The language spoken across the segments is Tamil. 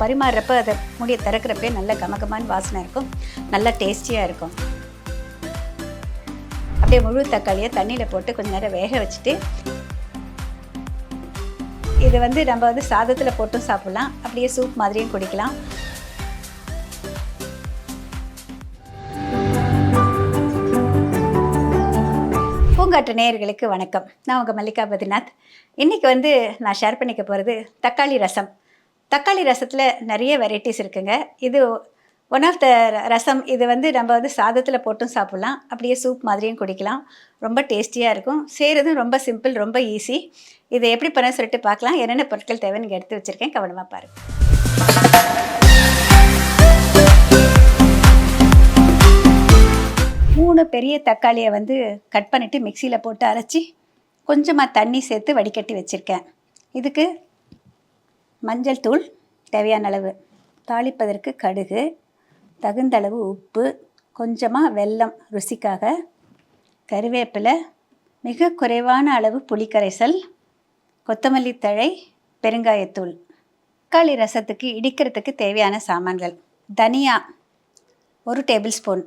பரிமாறுறப்ப அதை முடிய திறக்கிறப்பே நல்ல கமகமான வாசனை இருக்கும். நல்லா டேஸ்டியாக இருக்கும். அப்படியே முழு தக்காளியை தண்ணியில் போட்டு கொஞ்சம் நேரம் வேக வச்சுட்டு இது வந்து நம்ம வந்து சாதத்தில் போட்டும் சாப்பிட்லாம். அப்படியே சூப் மாதிரியும் குடிக்கலாம். பூங்காற்று நேயர்களுக்கு வணக்கம். நான் உங்கள் மல்லிகா பத்ரிநாத். இன்றைக்கி வந்து நான் ஷேர் பண்ணிக்க போகிறது தக்காளி ரசம். தக்காளி ரசத்தில் நிறைய வெரைட்டிஸ் இருக்குங்க. இது ஒன் ஆஃப் த ரசம். இது வந்து நம்ம வந்து சாதத்தில் போட்டும் சாப்பிட்லாம். அப்படியே சூப் மாதிரியும் குடிக்கலாம். ரொம்ப டேஸ்டியாக இருக்கும். செய்கிறதும் ரொம்ப சிம்பிள் ரொம்ப ஈஸி இதை எப்படி பண்ண சொல்லிட்டு பார்க்கலாம். என்னென்ன பொருட்கள் தேவைன்னு எடுத்து வச்சுருக்கேன். கவனமாக பாருங்கள் மூணு பெரிய தக்காளியை வந்து கட் பண்ணிவிட்டு மிக்சியில் போட்டு அரைச்சி கொஞ்சமாக தண்ணி சேர்த்து வடிகட்டி வச்சுருக்கேன். இதுக்கு மஞ்சள் தூள் தேவையான அளவு. தாளிப்பதற்கு கடுகு தகுந்த அளவு உப்பு கொஞ்சமாக வெல்லம் ருசிக்காக கருவேப்பிலை மிக குறைவான அளவு புளிக்கரைசல் கொத்தமல்லி தழை பெருங்காயத்தூள். தக்காளி ரசத்துக்கு இடிக்கிறதுக்கு தேவையான சாமான்கள். தனியா ஒரு டேபிள் ஸ்பூன்.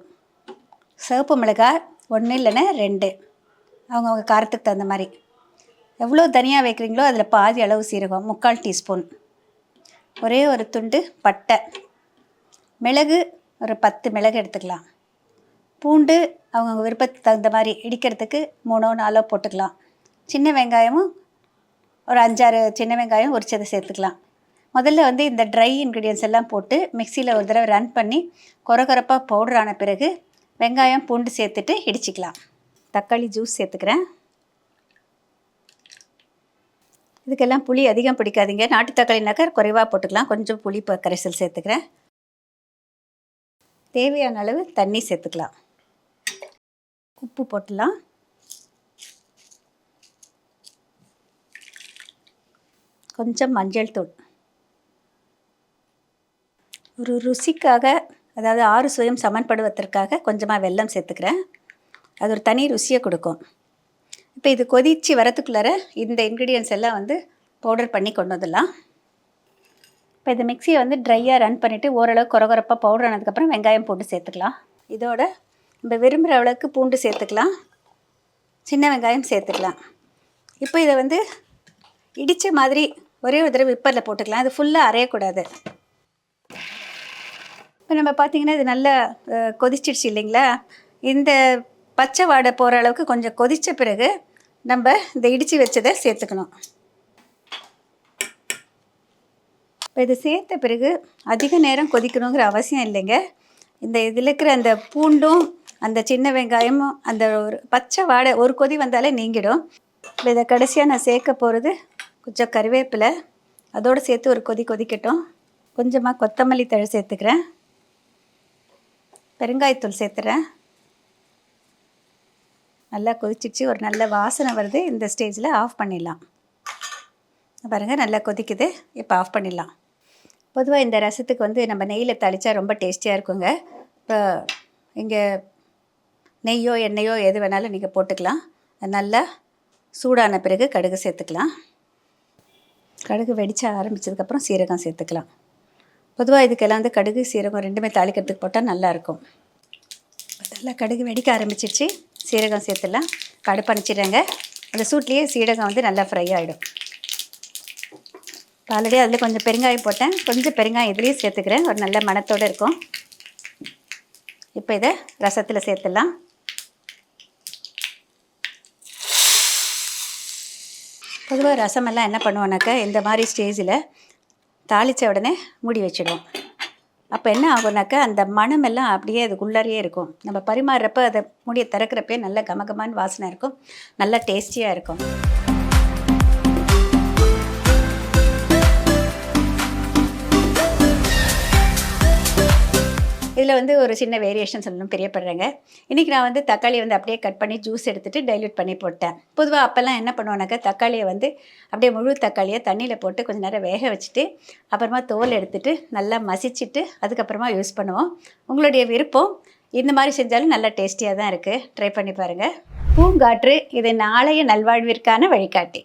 சிவப்பு மிளகாய் ஒன்று இல்லைன்னா ரெண்டு. அவங்கவுங்க காரத்துக்கு தகுந்த மாதிரி. எவ்வளோ தனியாக வைக்கிறீங்களோ அதில் பாதி அளவு சீரகம் முக்கால் டீஸ்பூன். ஒரே ஒரு துண்டு பட்டை. மிளகு ஒரு பத்து மிளகு எடுத்துக்கலாம். பூண்டு அவங்கவுங்க விருப்பத்துக்கு தகுந்த மாதிரி இடிக்கிறதுக்கு மூணோ நாலோ போட்டுக்கலாம். சின்ன வெங்காயமும் ஒரு அஞ்சாறு சின்ன வெங்காயம் உரிச்சதை சேர்த்துக்கலாம். முதல்ல வந்து இந்த ட்ரை இன்க்ரீடியன்ஸ் எல்லாம் போட்டு மிக்சியில் ஒரு தடவை ரன் பண்ணி கொரகொரப்பாக பவுடர் ஆன பிறகு வெங்காயம் பூண்டு சேர்த்துட்டு இடிச்சிக்கலாம். தக்காளி ஜூஸ் சேர்த்துக்கிறேன். இதுக்கெல்லாம் புளி அதிகம் பிடிக்காதீங்க. நாட்டு தக்காளினாக்கா குறைவாக போட்டுக்கலாம். கொஞ்சம் புளி ப- கரைசல் சேர்த்துக்கிறேன். தேவையான அளவு தண்ணி சேர்த்துக்கலாம். உப்பு போட்டுலாம். கொஞ்சம் மஞ்சள் தூள். ஒரு ருசிக்காக அதாவது ஆறு சுயம் சமன்படுவதற்காக கொஞ்சமாக வெல்லம் சேர்த்துக்கிறேன். அது ஒரு தனி ருசியை கொடுக்கும். இப்போ இது கொதித்து வரத்துக்குள்ளார இந்த இன்க்ரீடியன்ஸ் எல்லாம் வந்து பவுடர் பண்ணி கொண்டு வந்துடலாம். இப்போ இந்த மிக்சியை வந்து ட்ரையாக ரன் பண்ணிவிட்டு ஓரளவு குறகுறப்பாக பவுடர் ஆனதுக்கப்புறம் வெங்காயம் போட்டு சேர்த்துக்கலாம். இதோட நம்ம விரும்புகிற அளவுக்கு பூண்டு சேர்த்துக்கலாம். சின்ன வெங்காயம் சேர்த்துக்கலாம். இப்போ இதை வந்து இடித்த மாதிரி ஒரே ஒரு தடவை விப்பரில் போட்டுக்கலாம். இது ஃபுல்லாக அரையக்கூடாது. இப்போ நம்ம பார்த்தீங்கன்னா இது நல்லா கொதிச்சிடுச்சு இல்லைங்களா? இந்த பச்சை வாடை போகிற அளவுக்கு கொஞ்சம் கொதித்த பிறகு நம்ம இந்த இடித்து வச்சதை சேர்த்துக்கணும். இப்போ இதை சேர்த்த பிறகு அதிக நேரம் கொதிக்கணுங்கிற அவசியம் இல்லைங்க. இந்த இதில் இருக்கிற அந்த பூண்டும் அந்த சின்ன வெங்காயமும் அந்த ஒரு பச்சை வாடை ஒரு கொதி வந்தாலே நீங்கிடும். இப்போ இதை கடைசியாக நான் சேர்க்க போகிறது கொஞ்சம் கருவேப்பிலை. அதோடு சேர்த்து ஒரு கொதி கொதிக்கட்டும். கொஞ்சமாக கொத்தமல்லி தழை சேர்த்துக்கிறேன். பெருங்காயத்தூள் சேர்த்துறேன். நல்லா கொதிச்சிச்சு ஒரு நல்ல வாசனை வருது. இந்த ஸ்டேஜில் ஆஃப் பண்ணிடலாம். பாருங்கள் நல்லா கொதிக்குது. இப்போ ஆஃப் பண்ணிடலாம். பொதுவாக இந்த ரசத்துக்கு வந்து நம்ம நெய்யில் தாளித்தா ரொம்ப டேஸ்டியாக இருக்குங்க. இப்போ இங்கே நெய்யோ எண்ணெயோ எது வேணாலும் நீங்கள் போட்டுக்கலாம். அது நல்லா சூடான பிறகு கடுகு சேர்த்துக்கலாம். கடுகு வெடிச்ச ஆரம்பித்ததுக்கப்புறம் சீரகம் சேர்த்துக்கலாம். பொதுவாக இதுக்கெல்லாம் வந்து கடுகு சீரகம் ரெண்டுமே தாளிக்கிறதுக்கு போட்டால் நல்லாயிருக்கும் நல்லா கடுகு வெடிக்க ஆரம்பிச்சிருச்சு சீரகம் சேர்த்துலாம் கடுப்பு அனுப்பிச்சிடுறேங்க அந்த சூட்லேயே சீரகம் வந்து நல்லா ஃப்ரை ஆகிடும் ஆல்ரெடி அதில் கொஞ்சம் பெருங்காயம் போட்டேன். கொஞ்சம் பெருங்காயம் இதுலேயும் சேர்த்துக்கிறேன். ஒரு நல்ல மனத்தோடு இருக்கும். இப்போ இதை ரசத்தில் சேர்த்துடலாம். பொதுவாக ரசமெல்லாம் என்ன பண்ணுவோன்னாக்கா இந்த மாதிரி ஸ்டேஜில் தாளித்த உடனே மூடி வச்சிடுவோம். அப்போ என்ன ஆகும்னாக்கா அந்த மணமெல்லாம் அப்படியே அதுக்குள்ளாரையே இருக்கும். நம்ம பரிமாறுறப்ப அதை மூடியை திறக்கிறப்பே நல்ல கமகமான வாசனை இருக்கும். நல்ல டேஸ்டியாக இருக்கும். இதில் வந்து ஒரு சின்ன வேரியேஷன் சொல்லணும் பிரியப்படுறேங்க. இன்றைக்கி நான் வந்து தக்காளி வந்து அப்படியே கட் பண்ணி ஜூஸ் எடுத்துகிட்டு டைல்யூட் பண்ணி போட்டேன். பொதுவாக அப்போல்லாம் என்ன பண்ணுவோன்னாக்கா தக்காளியை வந்து அப்படியே முழு தக்காளியை தண்ணியில் போட்டு கொஞ்சம் நேரம் வேக வச்சுட்டு அப்புறமா தோல் எடுத்துகிட்டு நல்லா மசிச்சுட்டு அதுக்கப்புறமா யூஸ் பண்ணுவோம். உங்களுடைய விருப்பம் இந்த மாதிரி செஞ்சாலும் நல்லா டேஸ்டியாக தான் இருக்குது ட்ரை பண்ணி பாருங்கள் பூங்காற்று இது நாளைய நல்வாழ்விற்கான வழிகாட்டி.